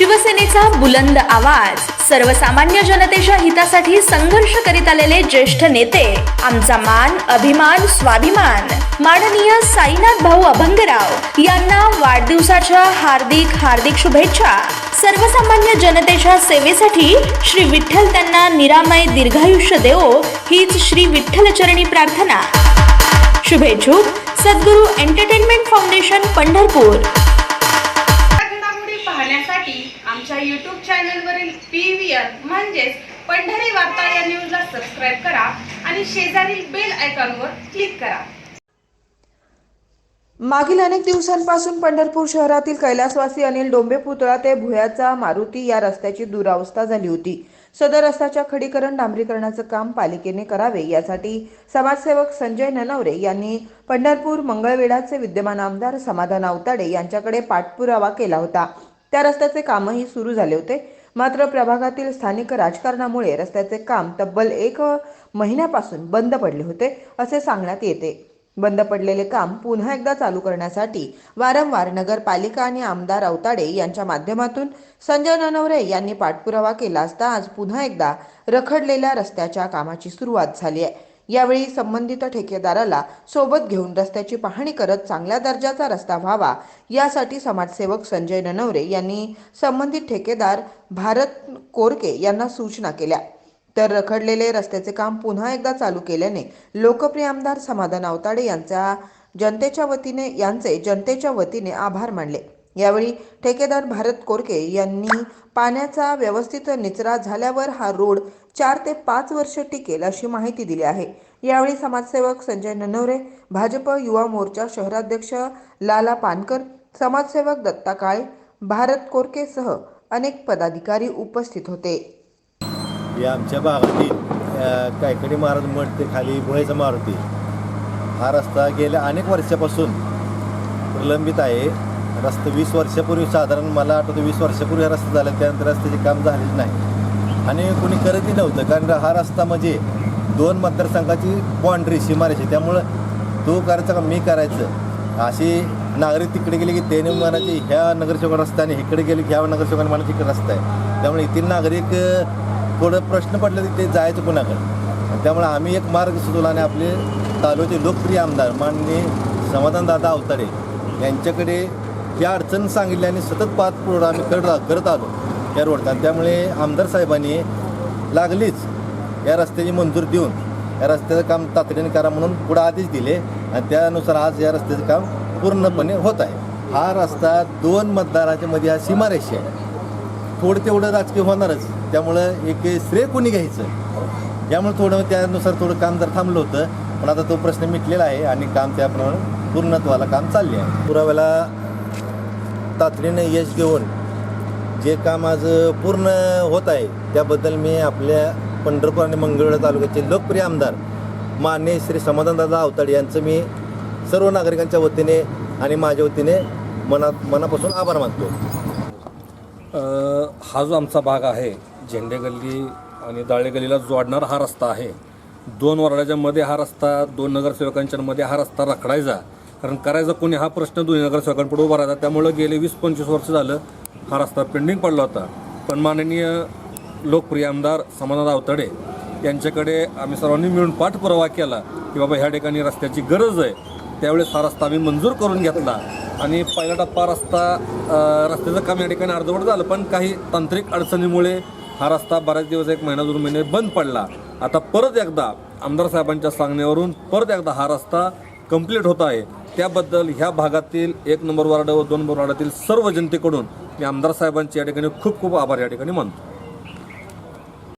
शिवसेनेचा बुलंद आवाज. सर्वसामान्य जनतेच्या हितासाठी संघर्ष करीत आलेले ज्येष्ठ नेते. आमचा मान अभिमान स्वाभिमान. माननीय साईनाथ भाऊ अभंगराव यांना वाढदिवसाच्या हार्दिक हार्दिक शुभेच्छा. सर्वसामान्य जनतेच्या सेवेसाठी श्री विठ्ठल त्यांना निरामय दीर्घायुष्य देवो हीच श्री विठ्ठलचरणी प्रार्थना. शुभेच्छुक Sadguru entertainment foundation Pandharpur. YouTube चॅनलवरील P V R म्हणजेच पंढरी वार्ता या न्यूजला सबस्क्राईब करा आणि शेजारील बेल आयकॉनवर क्लिक करा. मागील अनेक दिवसांपासून पंढरपूर शहरातील कैलासवासी अनिल डोंबे पुतळा ते भुयाचा मारुती या रस्त्याची दुरावस्था झाली होती. सदर रस्त्याच्या खडीकरण डांबरीकरणाचं काम पालिकेने करावे यासाठी समाजसेवक संजय ननवरे यांनी पंढरपूर मंगळवेढाचे विद्यमान आमदार समाधान आवताडे यांच्याकडे पाठपुरावा केला होता. त्या रस्त्याचे कामही सुरू झाले होते. मात्र प्रभागातील स्थानिक राजकारणामुळे रस्त्याचे काम तब्बल एक महिन्यापासून बंद पडले होते असे सांगण्यात येते. बंद पडलेले काम पुन्हा एकदा चालू करण्यासाठी वारंवार नगरपालिका आणि आमदार अवताडे यांच्या माध्यमातून संजय ननवरे यांनी पाठपुरावा केला असता आज पुन्हा एकदा रखडलेल्या रस्त्याच्या कामाची सुरुवात झाली आहे. यावेळी संबंधित ठेकेदाराला सोबत घेऊन रस्त्याची पाहणी करत चांगल्या दर्जाचा रस्ता व्हावा यासाठी समाजसेवक संजय ननवरे यांनी संबंधित ठेकेदार भारत कोरके यांना सूचना केल्या. तर रखडलेले रस्त्याचे काम पुन्हा एकदा चालू केल्याने लोकप्रिय आमदार समाधान अवताडे यांचा जनतेच्या वतीने यांचे जनतेच्या वतीने आभार मानले. यावेळी ठेकेदार भारत कोरके यांनी पाण्याचा व्यवस्थित निचरा झाल्यावर हा रोड चार ते पाच वर्ष टिकेल अशी माहिती दिली आहे. यावेळी समाजसेवक संजय ननवरे भाजप युवा मोर्चा शहराध्यक्ष लाला पानकर समाजसेवक दत्ता काळे भारत कोरकेसह अनेक पदाधिकारी उपस्थित होते. या आमच्या भागातील कायकडी महाराज मठ ते खाली भुळेचा मारुती. हा रस्ता गेल्या अनेक वर्षापासून प्रलंबित आहे. रस्ता वीस वर्षापूर्वी साधारण मला आठवतं वीस वर्षापूर्वी हा रस्ता झाला त्यानंतर रस्त्याचे काम झालेलं नाही. आणि कोणी करतही नव्हतं कारण हा रस्ता म्हणजे दोन मतदारसंघाची बाँड्री सीमारेषी त्यामुळं तो करायचा का मी करायचं? अशी नागरिक तिकडे गेले की त्याने म्हणायचे ह्या नगरसेवक रस्ता आणि इकडे गेले की ह्या नगरसेवकाने म्हणायचे इकडे रस्ता आहे. त्यामुळे येथील नागरिक थोडं प्रश्न पडले की ते जायचं कुणाकडे? त्यामुळे आम्ही एक मार्ग सुचवला आणि आपले तालुक्याचे लोकप्रिय आमदार माननीय समाधानदादा अवताडे यांच्याकडे ही अडचण सांगितली आणि सतत पाठपुरावा आम्ही करत करत आलो. या रोडचा त्यामुळे आमदार साहेबांनी लागलीच या रस्त्याची मंजूर देऊन. या रस्त्याचं काम तातडीने करा म्हणून पुढे आदेश दिले आणि त्यानुसार आज या रस्त्याचं काम पूर्णपणे होत आहे. हा रस्ता दोन मतदाराच्या मध्ये हा सीमारेषी आहे. थोडं तेवढं राजकीय होणारच. त्यामुळं एक श्रेय कोणी घ्यायचं? यामुळे थोडं त्यानुसार थोडं काम जर थांबलं होतं पण आता तो प्रश्न मिटलेला आहे आणि काम त्याप्रमाणे पूर्णत्वाला काम चालले आहे. पुराव्याला तातडीने यश घेऊन जे काम आज पूर्ण होत आहे त्याबद्दल मी आपल्या पंढरपूर आणि मंगळवेढा तालुक्याचे लोकप्रिय आमदार मान्य श्री समाधानदादा अवताड यांचं मी सर्व नागरिकांच्या वतीने आणि माझ्या वतीने मनात मनापासून आभार मानतो. हा जो आमचा भाग आहे झेंडे गल्ली आणि दाळे गल्लीला जोडणारा हा रस्ता आहे दोन वराड्याच्या मध्ये हा रस्ता दोन नगरसेवकांच्या मध्ये हा रस्ता रखडायचा. कारण करायचा कोणी हा प्रश्न दोन्ही नगरसेवकांपुढे उभा राहता त्यामुळं गेले वीस पंचवीस वर्ष झालं हा रस्ता पेंडिंग पडला होता. पण माननीय लोकप्रिय आमदार समाधान आवतडे यांच्याकडे आम्ही सर्वांनी मिळून पाठपुरावा केला की बाबा ह्या ठिकाणी रस्त्याची गरज आहे. त्यावेळेस हा रस्ता आम्ही मंजूर करून घेतला. आणि पहिला टप्पा रस्ता रस्त्याचं काम या ठिकाणी अर्धवट झालं पण काही तांत्रिक अडचणीमुळे हा रस्ता बऱ्याच दिवस एक महिना दोन महिने बंद पडला. आता परत एकदा आमदार साहेबांच्या सांगण्यावरून परत एकदा हा रस्ता कंप्लीट होत आहे. त्याबद्दल ह्या भागातील एक नंबर वार्ड व दोन नंबर वार्डातील सर्व जनतेकडून मी आमदार साहेबांचे या ठिकाणी खूप खूप आभार या ठिकाणी मानतो.